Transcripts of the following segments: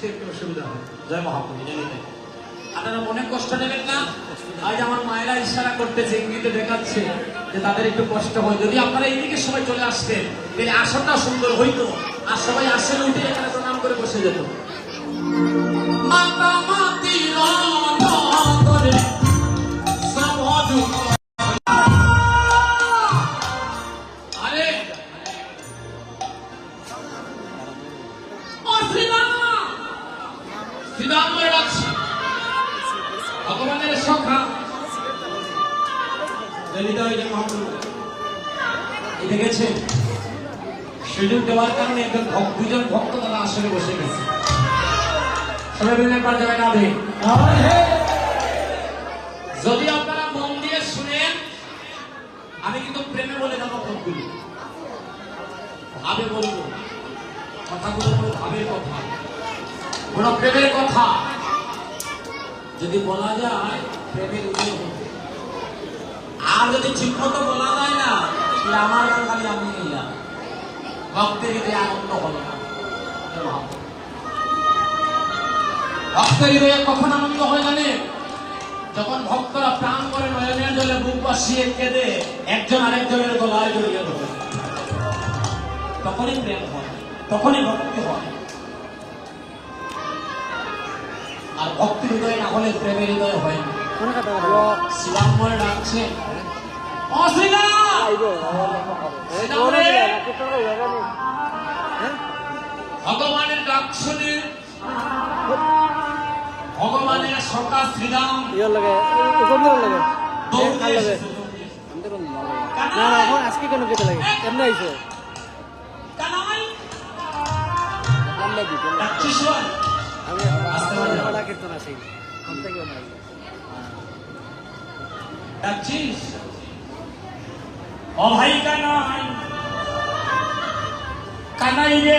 মায়ের একটু অসুবিধা হয়। জয় মহাপ্রভু জানি আপনারা মনে কষ্ট নেবেন না? আজ আমার মায়েরা ইশারা করতেছে, ইঙ্গিতে দেখাচ্ছে যে তাদের একটু কষ্ট হয়। যদি আপনারা এইদিকে সবাই চলে আসতেন, তাহলে আসনটা সুন্দর হইতো। আর সবাই আসনে উঠে এখানে প্রণাম করে বসে যেত। মাতামাতি রণ সবাই যদি আপনারা মন দিয়ে শুনেন আমি কিন্তু প্রেমে বলে যাব ভক্তগুলি। ভাবে বলব। কথাগুলো কোনো ভাবের কথা। কোন প্রেমের কথা। যদি বলা যায় প্রেমের উদয় হবে। আর যদি ঠিক মতো বলা যায় না তাহলে আমার খালি আমি নিলাম ভক্তের আনন্দ হবে না। ভক্তের হৃদয়ে কখন আনন্দ হয় জানে? যখন ভক্তরা প্রাণ করে নয়নের জলে বুক বাসিয়ে কেঁদে একজন আরেকজনের গলায় জড়িয়ে ধরে। তখনই প্রেম হয় তখনই ভক্তি হয়। আর ভক্তি হৃদয় না হলে প্রেমের হৃদয় হয় না। শ্রীরামময় ডাকছে রে, ভগবানের ডাক শুনে ভগবানের সকা শ্রীরাম। ইয়র লাগে দিন লাগে। ভালো লাগে। না না এখন আজকে কেন কেটে লাগে? এমনি আইছে কানাই, আমরা দিই ডাকছিস বল? আমি আসতে পারবে। না। বড় কীর্তন আছি। কোন থেকে ডাকছিস ও ভাই কানাই কানাই রে?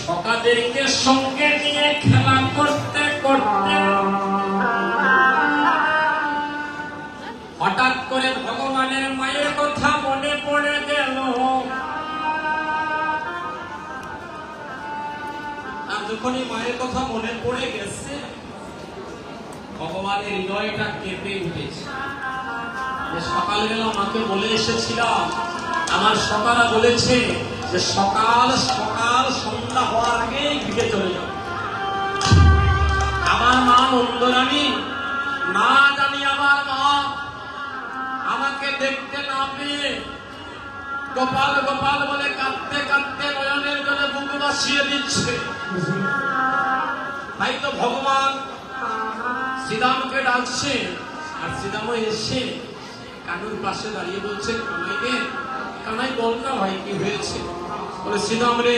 সকাদেরকে সঙ্গে নিয়ে খেলা করতে করতে। হঠাৎ করে ভগবানের মায়ের কথা মনে পড়ে গেল। আর যখনই মায়ের কথা মনে পড়ে গেছে, ভগবানের হৃদয়টা কেঁপে উঠেছে। সকালবেলা আমাকে বলে এসেছিলাম, আমার সকালা বলেছে যে সকাল সকাল দিকে চলে যাও। আমার মা নন্দরানী না জানি আমার মা, আমাকে দেখতে না পেয়ে গোপাল গোপাল বলে কাঁদতে কাঁদতে নয়নের জলে বুক বাসিয়ে দিচ্ছে। তাই তো ভগবান শ্রীরামকে ডাকছে, আর শ্রীরাম এসে কানুর পাশে দাঁড়িয়ে বলছে, কানাইকে, কানাই বল না ভাই, কি হয়েছে? বলে, শ্রীরাম রে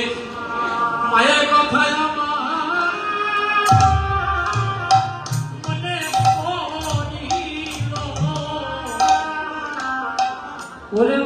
মায়ের কথায়। ওরে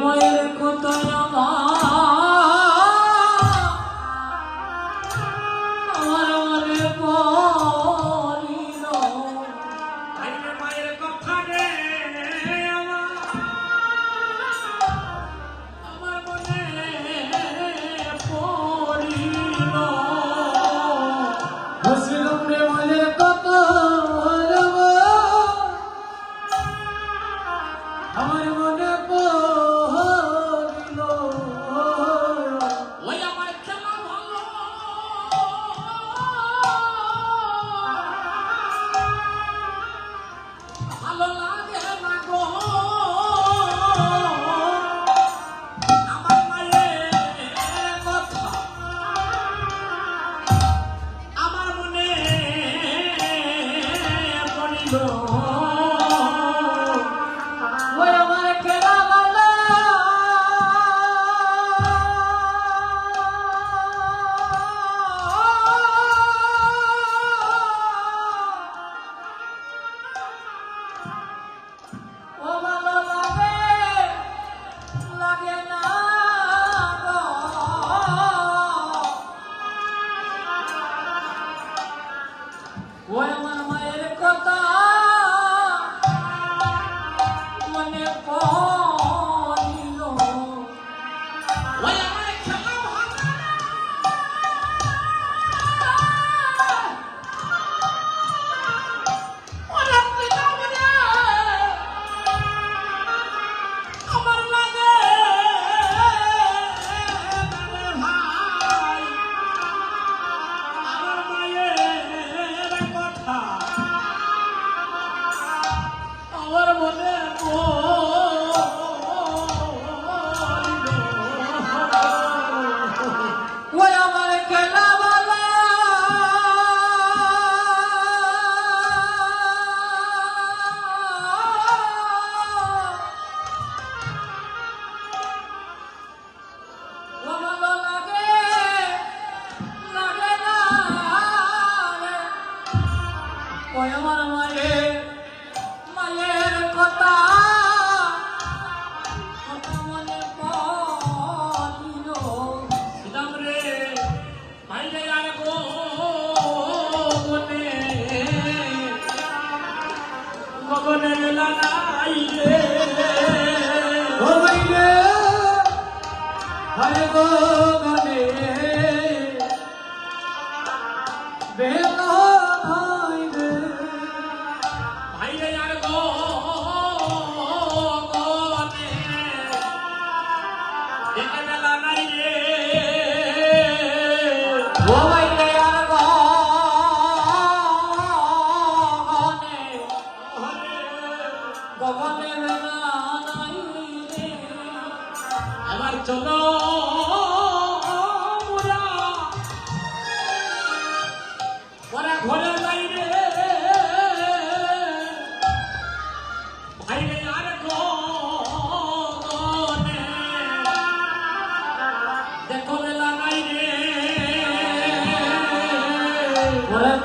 দেখো মেলা নাই রে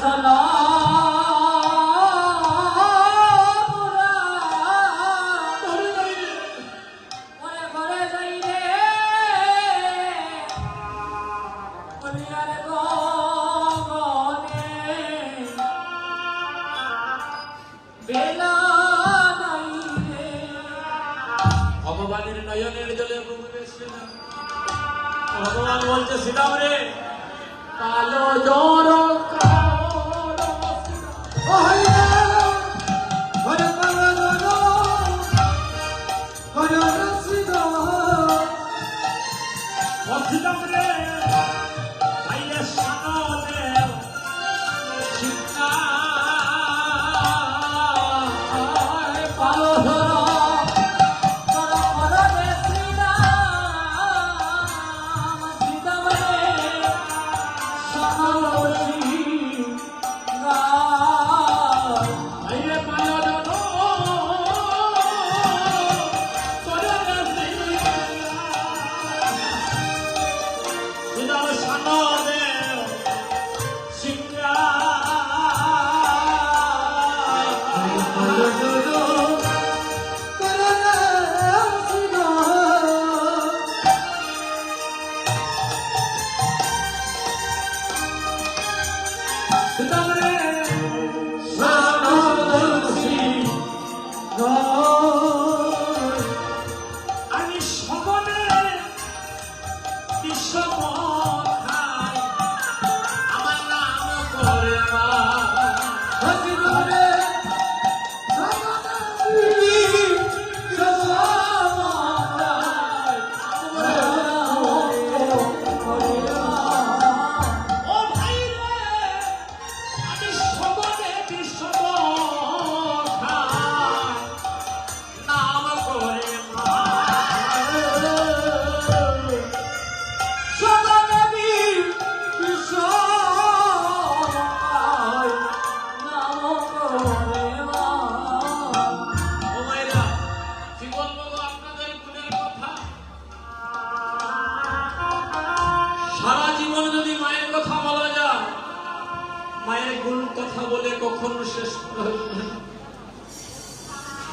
চলো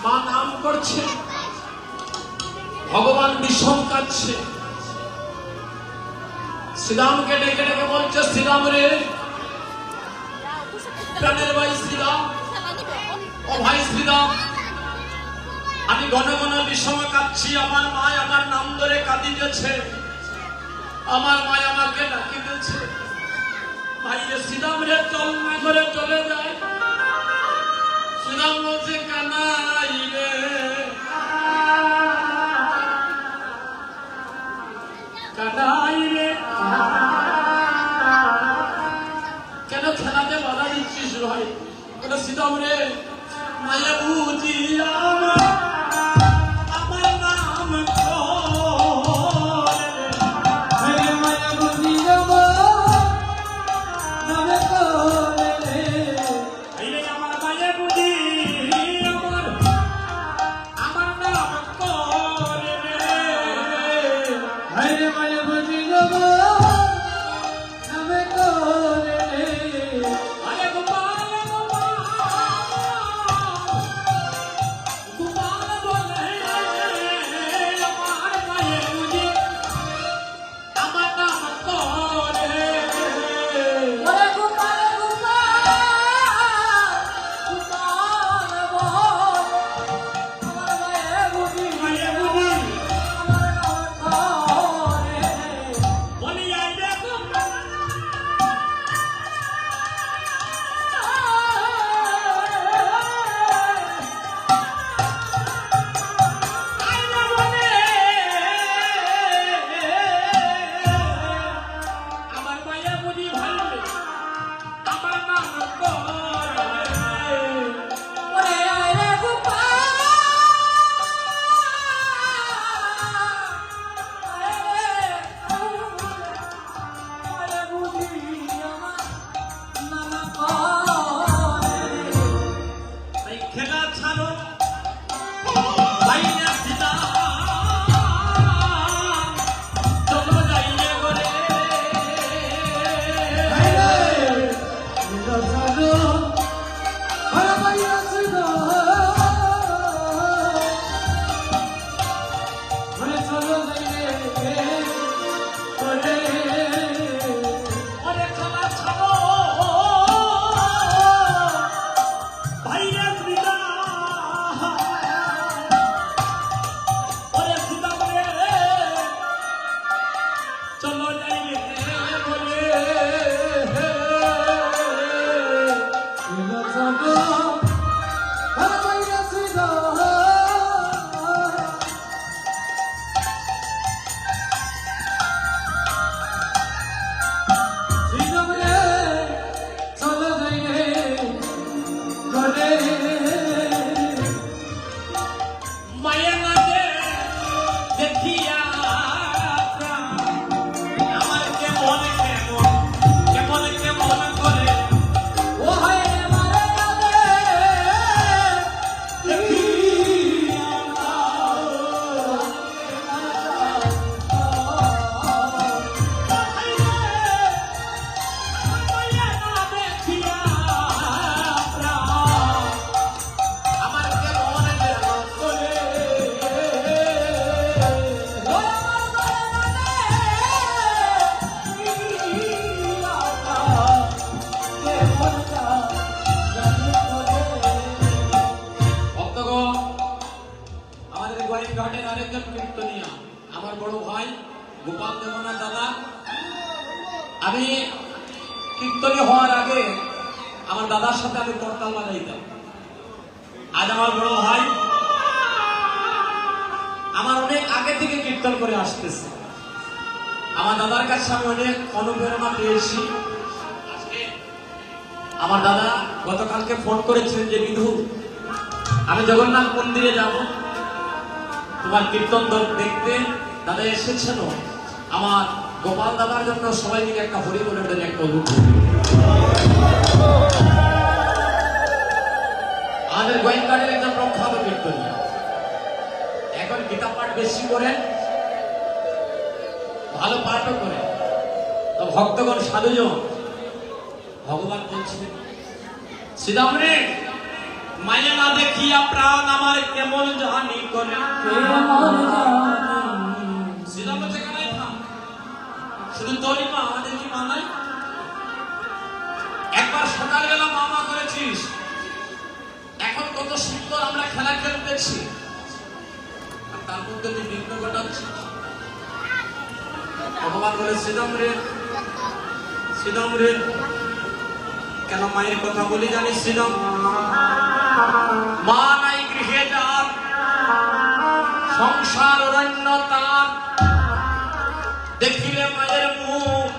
মা নাম করছে, ভগবান বিষম কাচ্ছে শ্রীরামকে ডেকে ডেকে বলছে, শ্রীরাম রে, প্রাণের ভাই শ্রীরাম, ও ভাই শ্রীরাম, আমি ঘন ঘন বিষম কাচ্ছি আমার মায় আমার নাম ধরে কাঁদিতেছে, আমার মায় আমাকে ডাকিতেছে। ভাই রে, চল না করে চলে যায়। শ্রীরাম বলছে, কানাই রে। কানাই রে। কেন খেলাতে বাধা দিচ্ছিস ভাই? বলে শ্রীরাম রে, মায়া বুঝি দাদার সাথে আমি করতাল বাজাইতাম আজ আমার বড় ভাই আমার অনেক আগে থেকে কীর্তন করে আসতেছে। আমার দাদার কাছে আমি অনেক অনুপ্রেরণা পেয়েছি। আমার দাদা গতকালকে ফোন করেছিলেন যে, বিধু, আমি জগন্নাথ মন্দিরে যাব। তোমার কীর্তন দল দেখতে। দাদা এসেছেন আমার গোপাল দাদার জন্য সবাই মিলে একটা হরি বলে একটা অনুভূতি আমাদের গোয়েন্দারের একজন প্রখ্যাত কীর্তনীয় এখন গীতা পাঠ বেশি করেন ভালো পাঠও করেন তো ভক্তগণ, সাধুজন, ভগবান বলছেন শ্রীরাম রে মায়ে না প্রাণ আমার কেমন জানি করে? শ্রীরাম থাম? শুধু তোরই মা, আমাদের কি একবার সকালবেলা মামা করেছিস কত সুন্দর আমরা খেলা খেলতেছি। আর তার মধ্যে তুই বিঘ্ন ঘটাচ্ছিস ভগবান বলে শ্রীরাম রে শ্রীরাম রে। কেন মায়ের কথা বলি জানিস শ্রীরাম মা নাই গৃহে যান সংসার অরণ্য তার। দেখিলে মায়ের মুখ।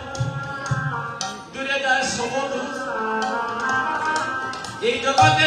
দূরে যায় সমুদ্র। এই জগতে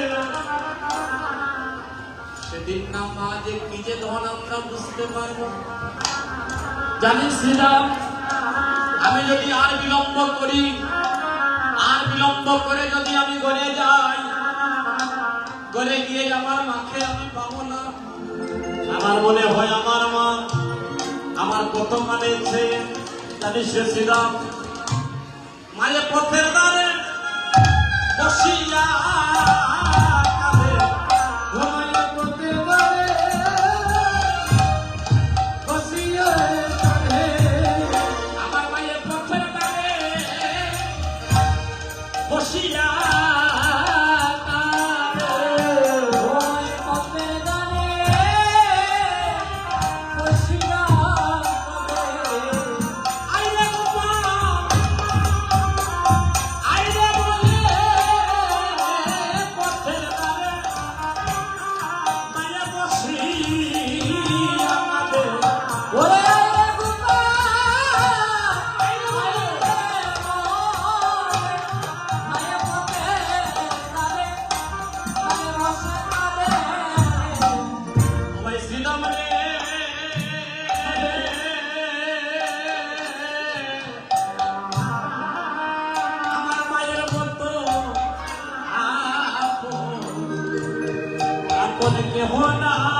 সেদিন না মা যে কি যে ধন আমরা বুঝতে পারব। জানিস শ্রীরাম আমি যদি আর বিলম্ব করি, আর বিলম্ব করে যদি আমি ঘরে যাই ঘরে গিয়ে আমার মাকে আমি পাবো না। আমার মনে হয় আমার মা আমার কত মানেছে জানিস রে শ্রীরাম মায়ের পথের দ্বারে বসিয়া 结婚了！